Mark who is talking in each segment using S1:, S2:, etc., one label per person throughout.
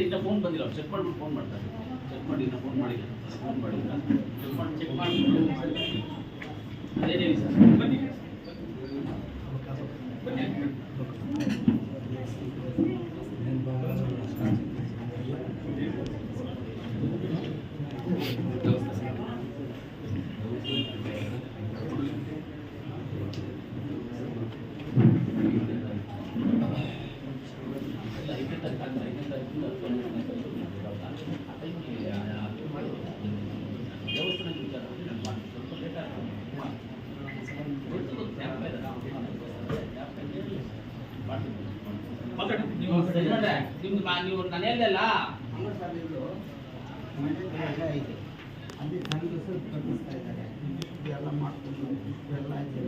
S1: ಇಲ್ಲ ಫೋನ್ ಬಂದಿಲ್ಲ ಚೆಕ್ ಮಾಡ್ಬಿಟ್ಟು ಫೋನ್ ಮಾಡ್ತಾರೆ. ಚೆಕ್ ಮಾಡಿ, ಇನ್ನ ಫೋನ್ ಮಾಡಿಲ್ಲ. ಫೋನ್ ಮಾಡಿಲ್ಲ. ಚೆಕ್ ಮಾಡಿ ಚೆಕ್ ಮಾಡಿ. ಅದೇನೇ ಸರ್. ಬನ್ನಿ. ನಿಮ್ದು ನೀವು ನಾನು ಹೇಳ್ದಲ್ಲ
S2: ಅಲ್ಲಿ ಸಂಘಸ ಕಟ್ಟಿಸ್ತಾ ಇದ್ದಾರೆ ಇದೆಲ್ಲ ಮಾಡ್ಕೊಂಡು ಎಲ್ಲ ಇದೆ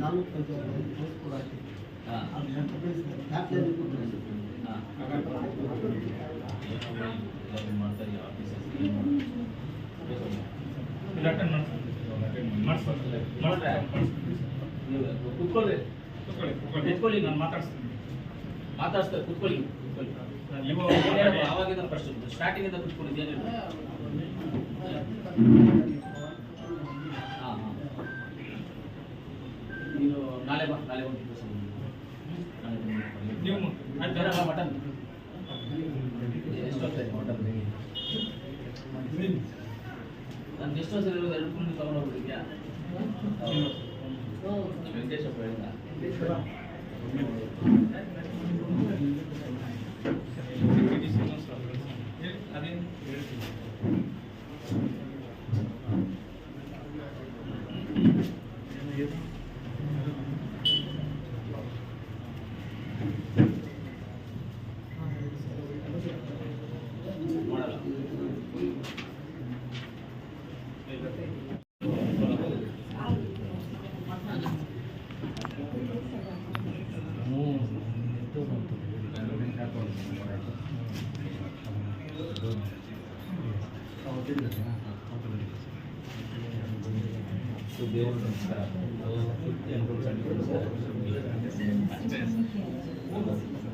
S2: ತಾಲೂಕು ಪಂಚಾಯತ್ ಹೈಸ್ಕೂಲ್ ಆಗಿದೆ
S1: ಹಾ. ಕುತ್ಕೊಳ್ಳಿ.
S3: ಕೂತ್ಕೊಳ್ಳಿ ನಾನು ಮಾತಾಡ್ಸ್ತೀನಿ.
S1: ಮಾತಾಡ್ಸ್ತಾರೆ ಕುತ್ಕೊಳ್ಳಿ ಕುತ್ಕೊಳ್ಳಿ. ಆವಾಗಿಂದ ಫಸ್ಟ್ ಸ್ಟಾರ್ಟಿಂಗ್ ಇಂದ ಕುತ್ಕೊಂಡಿದ್ದು ಏನೇನು ಹಾಂ ಹಾಂ. ನೀನು ನಾಳೆ ಬಾ ನಾಳೆ ಒಂದು మటన్
S3: గెస్ట్ హౌస్
S1: ఎడుపుకుంది కవర్ వెంకటేశ్వర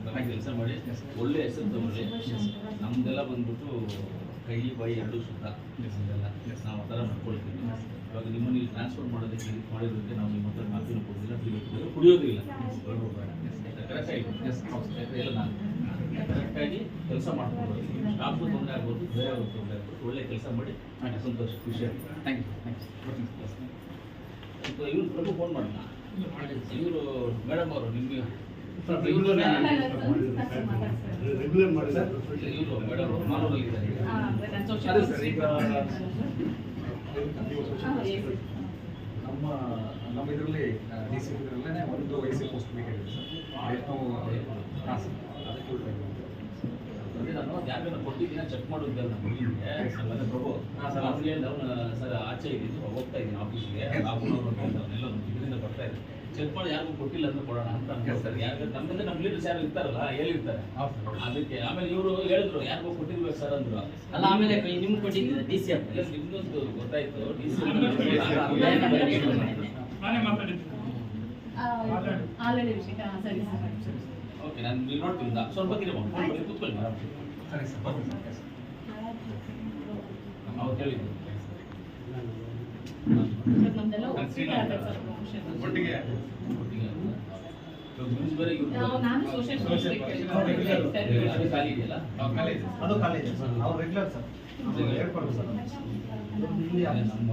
S1: ಚೆನ್ನಾಗಿ ಕೆಲಸ ಮಾಡಿ ಒಳ್ಳೆ ಹೆಸರು ತಗೊಳ್ಳಿ ನಮ್ದೆಲ್ಲ ಬಂದ್ಬಿಟ್ಟು ಕೈ ಬಾಯಿ ಎರಡು ಶುದ್ಧ ಇದೆಲ್ಲ ನಾವು ಆ ಥರ ಮಾಡ್ಕೊಳ್ತೀವಿ ಇವಾಗ ನಿಮ್ಮನ್ನು ಇಲ್ಲಿ ಟ್ರಾನ್ಸ್ಫರ್ ಮಾಡೋದಕ್ಕೆ ಹೆಲ್ಪ್ ಮಾಡಿರೋದಕ್ಕೆ ನಾವು ನಿಮ್ಮ ಹತ್ರ ಕಾಫಿನೂ ಕೊಡೋದಿಲ್ಲ ಕುಡಿಯೋದಿಲ್ಲ ಕರೆಕ್ಟಾಗಿ ಎಲ್ಲ ನಾನು ಕರೆಕ್ಟಾಗಿ ಕೆಲಸ ಮಾಡ್ಕೊಂಡು ಸ್ಟಾಫ್ಗೂ ತೊಂದರೆ ಆಗ್ಬೋದು ಬೇರೆ ಅವ್ರಿಗೆ ತೊಂದರೆ ಆಗ್ಬೋದು ಒಳ್ಳೆ ಕೆಲಸ ಮಾಡಿ ನನಗೆ ಸಂತೋಷ ಖುಷಿ ಥ್ಯಾಂಕ್ ಯು ಥ್ಯಾಂಕ್ ಯು ಇವ್ರು ಪ್ರಭು ಫೋನ್ ಮಾಡೋಣ ಇವರು ಮೇಡಮ್ ಅವರು ನಿಮಗೆ. ಇವರು
S4: ರೆಗ್ಯುಲರ್ ಮಾಡಿದ್ರೆ
S1: ಇವರು ಮೇಡಮ್ ಅವರು ಮಾಲೂರಲ್ಲಿ ಇದ್ದಾರೆ
S4: ಅದೇ ಸರ್ ಈಗ
S5: ನಮ್ಮ ನಮ್ಮ ಇದರಲ್ಲಿ ಡಿ ಸಿ ಇದರಲ್ಲೇ ಒಂದು ವಯಸ್ಸಿನ ಪೋಸ್ಟ್ ಬೇಕಾಗಿದೆ ಸರ್. ಎಷ್ಟು
S1: ಅದೇ ನಾನು ಕೊಟ್ಟಿದ್ದೀನಿ ಚೆಕ್ ಮಾಡೋದು ನಾನು ಅವ್ನು ಸರ್ ಆಚೆ ಇದ್ದೀನಿ ಹೋಗ್ತಾ ಇದ್ದೀನಿ ಆಫೀಸ್ಗೆ. ಇದರಿಂದ ಬರ್ತಾ ಇದ್ದಾರೆ. ಚೆಕ್ ಮಾಡಿ ಯಾರಿಗೂ ಕೊಟ್ಟಿಲ್ಲ ಅಂದ್ರೆ ಕೊಡೋಣ ಅಂತ ಸರ್ ಯಾಕಂದ್ರೆ ನಮ್ಮಲ್ಲಿ ನಮ್ಮ ಲೀಡರ್ಸ್ ಯಾರು ಇರ್ತಾರಲ್ಲ ಹೇಳಿರ್ತಾರೆ. ಅದಕ್ಕೆ ಆಮೇಲೆ ಇವರು ಹೇಳಿದ್ರು ಯಾರಿಗೂ ಕೊಟ್ಟಿರ್ಬೇಕು ಸರ್ ಅಂದ್ರು.
S6: ಅಲ್ಲ ಆಮೇಲೆ ನಿಮ್ಗೆ ಕೊಟ್ಟಿದ್ದೆ ಡಿ ಸಿ ಎಫ್
S1: ನಿಮ್ದೊಂದು ಗೊತ್ತಾಯ್ತು. ಡಿ ಸಿ
S7: ಆಲ್ರೆಡಿ ವಿಷಯ. ಸರಿ ಸರ್.
S1: ಓಕೆ ನಾನು ನೀವು ನೋಡ್ತೀನಿ ಸ್ವಲ್ಪ ಕಿರಿ ಕೂತ್ಕೊಳ್ಳಿ ಮೇಡಮ್
S5: ಸರಿ
S1: ಅವ್ರು ಹೇಳಿದ್ರು.
S5: ಒಟ್ಟಿಗೆ?
S7: ನಾವು- ನಾನು
S1: ಅದು ಖಾಲಿ ಇದೆಯಲ್ಲ?
S2: ಅದು ಖಾಲಿ ಇದೆ ಸರ್. ಅವ್ರು ರೆಗ್ಯುಲರ್ ಸರ್. ಹೇಳ್ಕೊಡ್ರು ಸರ್.
S1: ನಮ್ಮ